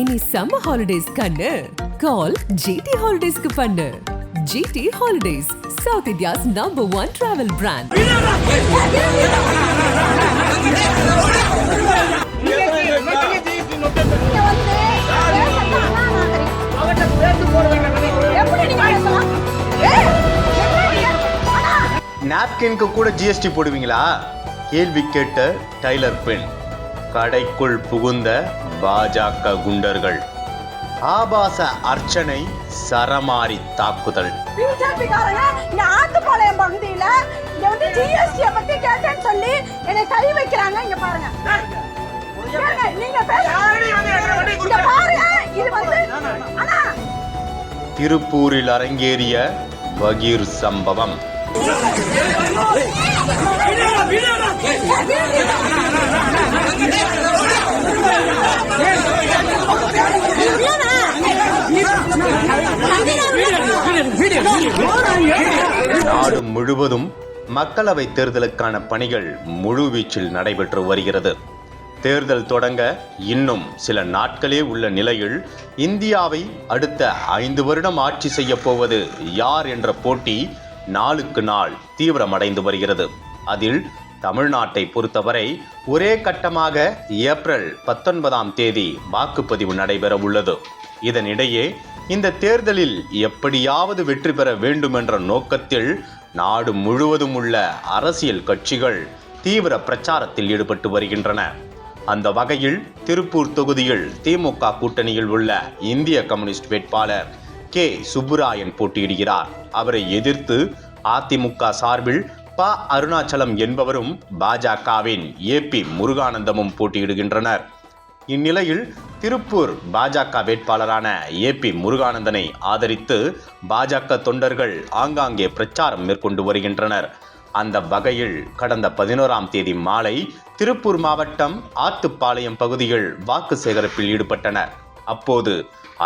இனி summer holidays கண்ணு. கால் GT ஹாலிடேஸ்க்கு பண்ணு. GT holidays south India's number one travel brand நாப்கின்க்கு கூட ஜிஎஸ்டி போடுவீங்களா? கேள்வி கேட்ட டைலர் பெண் கடைக்குள் புகுந்த பாஜக குண்டர்கள் ஆபாச அர்ச்சனை சரமாரி தாக்குதல் ஆத்துப்பாளையம் பகுதியில இங்க வந்து ஜிஎஸ்டி பத்தி கேட்டேன்னு சொல்லி என்னை கை வைக்கிறாங்க இங்க பாருங்க ஏங்க, நீங்க பேச இங்க பாருங்க இது வந்து அண்ணா திருப்பூரில் அரங்கேறிய பகீர் சம்பவம் நாடு முழுவதும் மக்களவை தேர்தலுக்கான பணிகள் முழுவீச்சில் நடைபெற்று வருகிறது. தேர்தல் தொடங்க இன்னும் சில நாட்களே உள்ள நிலையில் இந்தியாவை அடுத்த ஐந்து வருடம் ஆட்சி செய்ய போவது யார் என்ற போட்டி நாளுக்கு நாள் தீவிரமடைந்து வருகிறது. அதில் தமிழ்நாட்டை பொறுத்தவரை ஒரே கட்டமாக ஏப்ரல் பத்தொன்பதாம் தேதி வாக்குப்பதிவு நடைபெற உள்ளது இதனிடையே இந்த தேர்தலில் எப்படியாவது வெற்றி பெற வேண்டுமென்ற நோக்கத்தில் நாடு முழுவதும் உள்ள அரசியல் கட்சிகள் தீவிர பிரச்சாரத்தில் ஈடுபட்டு வருகின்றன. அந்த வகையில் திருப்பூர் தொகுதியில் திமுக கூட்டணியில் உள்ள இந்திய கம்யூனிஸ்ட் வேட்பாளர் கே. சுப்புராயன் போட்டியிடுகிறார். அவரை எதிர்த்து அதிமுக சார்பில் ப அருணாச்சலம் என்பவரும் பாஜகவின் ஏபி முருகானந்தமும் போட்டியிடுகின்றனர். இந்நிலையில் திருப்பூர் பாஜக வேட்பாளரான ஏபி முருகானந்தனை ஆதரித்து பாஜக தொண்டர்கள் ஆங்காங்கே பிரச்சாரம் மேற்கொண்டு வருகின்றனர். அந்த வகையில் கடந்த பதினோராம் தேதி மாலை திருப்பூர் மாவட்டம் ஆத்துப்பாளையம் பகுதியில் வாக்கு சேகரிப்பில் ஈடுபட்டனர். அப்போது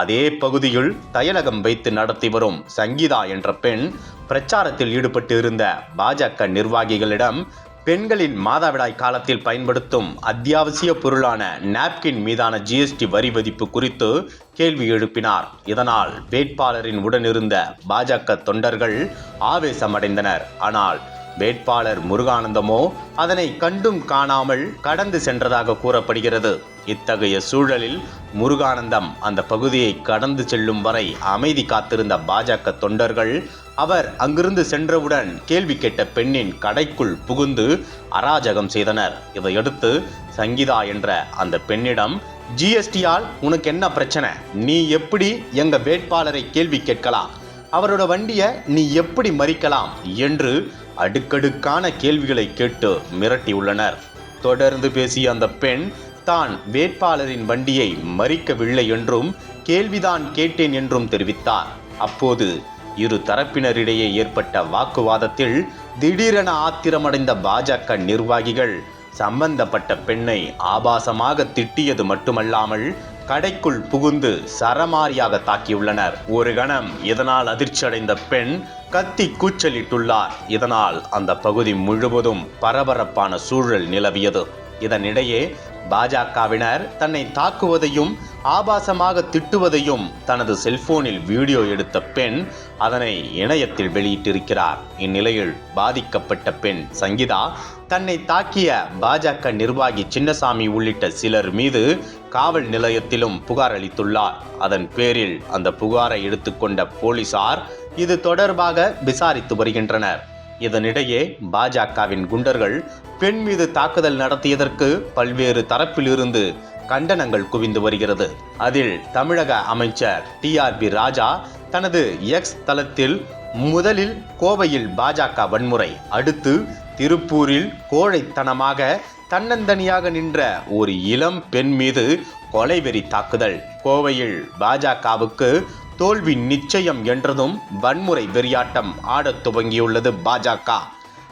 அதே பகுதியில் தயலகம் வைத்து நடத்தி வரும் சங்கீதா என்ற பெண் பிரச்சாரத்தில் ஈடுபட்டு இருந்த பாஜக நிர்வாகிகளிடம் பெண்களின் மாதவிடாய் காலத்தில் பயன்படுத்தும் அத்தியாவசிய பொருளான நாப்கின் மீதான ஜிஎஸ்டி வரி விதிப்பு குறித்து கேள்வி எழுப்பினார். இதனால் வேட்பாளரின் உடனிருந்த பாஜக தொண்டர்கள் ஆவேசமடைந்தனர். ஆனால் வேட்பாளர் முருகானந்தமோ அதனை கண்டும் காணாமல் கடந்து சென்றதாக கூறப்படுகிறது. இத்தகைய சூழலில் முருகானந்தம் அந்த பகுதியை கடந்து செல்லும் வரை அமைதி காத்திருந்த பாஜக தொண்டர்கள் அவர் அங்கிருந்து சென்றவுடன் கேள்வி கேட்ட பெண்ணின் கடைக்குள் புகுந்து அராஜகம் செய்தனர். இதையடுத்து சங்கீதா என்ற அந்த பெண்ணிடம் ஜிஎஸ்டியால் உனக்கு என்ன பிரச்சனை? நீ எப்படி எங்க வேட்பாளரை கேள்வி கேட்கலாம்? அவரோட வண்டியை நீ எப்படி மறிக்கலாம்? என்று அடுக்கடுக்கான கேள்விகளை கேட்டு மிரட்டியுள்ளனர் தொடர்ந்து பேசிய அந்த பெண் தான் வேட்பாளரின் வண்டியை மறிக்கவில்லை என்றும் கேள்விதான் கேட்டேன் என்றும் தெரிவித்தார். அப்போது இரு தரப்பினரிடையே ஏற்பட்ட வாக்குவாதத்தில் திடீரென ஆத்திரமடைந்த பாஜக நிர்வாகிகள் சம்பந்தப்பட்ட பெண்ணை ஆபாசமாக திட்டியது மட்டுமல்லாமல் கடைக்குள் புகுந்து சரமாரியாக தாக்கியுள்ளனர். ஒரு கணம் இதனால் அதிர்ச்சியடைந்த பெண் கத்தி கூச்சலிட்டுள்ளார். இதனால் அந்த பகுதி முழுவதும் பரபரப்பான சூழல் நிலவியது. இதனிடையே பாஜகவினர் தன்னை தாக்குவதையும் ஆபாசமாக திட்டுவதையும் தனது செல்போனில் வீடியோ எடுத்த பெண் அதனை இணையத்தில் வெளியிட்டிருக்கிறார். இந்நிலையில் பாதிக்கப்பட்ட பெண் சங்கீதா தன்னை தாக்கிய பாஜக நிர்வாகி சின்னசாமி உள்ளிட்ட சிலர் மீது காவல் நிலையத்திலும் புகார் அளித்துள்ளார். அதன் பேரில் அந்த புகாரை எடுத்துக்கொண்ட போலீசார் இது தொடர்பாக விசாரித்து வருகின்றனர். இதனிடையே பாஜகவின் குண்டர்கள் பெண் மீது தாக்குதல் நடத்தியதற்கு பல்வேறு தரப்பிலிருந்து கண்டனங்கள் குவிந்து வருகிறது. அதில் தமிழக அமைச்சர் டிஆர்பி ராஜா தனது எக்ஸ் தளத்தில் முதலில் கோவையில் பாஜக வன்முறை அடுத்து திருப்பூரில் கோழைத்தனமாக தன்னந்தனியாக நின்ற ஒரு இளம் பெண் மீது கொலைவெறி தாக்குதல். கோவையில் பாஜகவுக்கு தோல்வி நிச்சயம் என்றதும் வன்முறை வெறியாட்டம் ஆடத் துவங்கியுள்ளது பாஜக.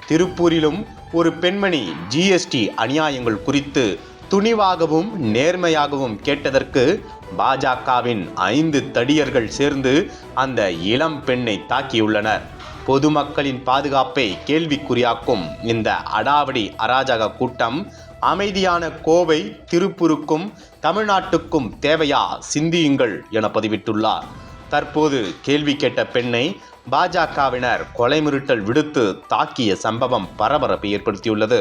திருப்பூரிலும் ஒரு பெண்மணி ஜிஎஸ்டி அநியாயங்கள் குறித்து துணிவாகவும் நேர்மையாகவும் கேட்டதற்கு பாஜகவின் ஐந்து தடியர்கள் சேர்ந்து அந்த இளம் பெண்ணை தாக்கியுள்ளனர். பொதுமக்களின் பாதுகாப்பை கேள்விக்குறியாக்கும் இந்த அடாவடி அராஜக கூட்டம் அமைதியான கோவை திருப்பூருக்கும் தமிழ்நாட்டுக்கும் தேவையா? சிந்தியுங்கள் என பதிவிட்டுள்ளார். தற்போது கேள்வி கேட்ட பெண்ணை பாஜகவினர் கொலை மிரட்டல் விடுத்து தாக்கிய சம்பவம் பரபரப்பை ஏற்படுத்தியுள்ளது.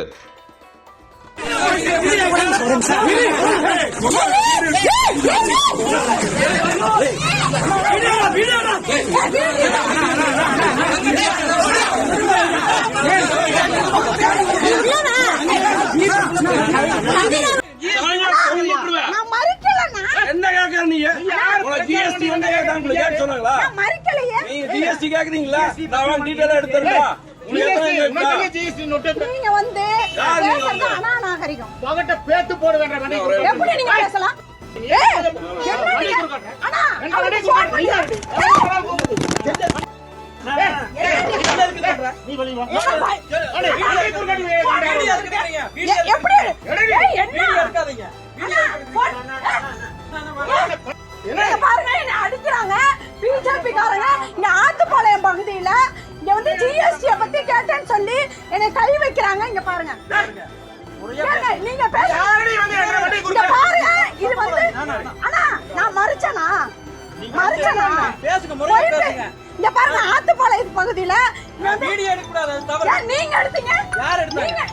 என்ன கேக்குற நீ? உனக்கு ஜிஎஸ்டி என்ன கேக்குறாங்க உங்களுக்கு கேட்க சொன்னாங்களா? நான் மறுக்கலையே நீங்க ஜிஎஸ்டி கேக்குறீங்களா? நான் வாங்க டீடைலா வந்து யார் நீங்க வந்து? அநாநாகரிகம் மகட்ட பேத்து போட வேண்டாம். எப்படி நீங்க பேசலாம்? ஏய், கை வைக்கிறாங்க இங்க பாருங்க நீங்க? பாருங்க இது வந்து அண்ணா நான் மறிச்சனா மறிச்சனா பேசுங்க முறையா பேசுங்க இங்க பாருங்க ஆத்துப்பாளையம் பகுதியில வீடியோ எடுக்க கூடாது தவறு நீங்க எடுத்தீங்க யார் எடுத்தாங்க?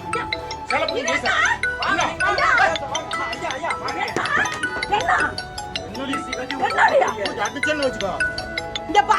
நீங்க. என்ன? என்னடியா? அடிச்சேன்னு வச்சுக்கோ. இங்க பா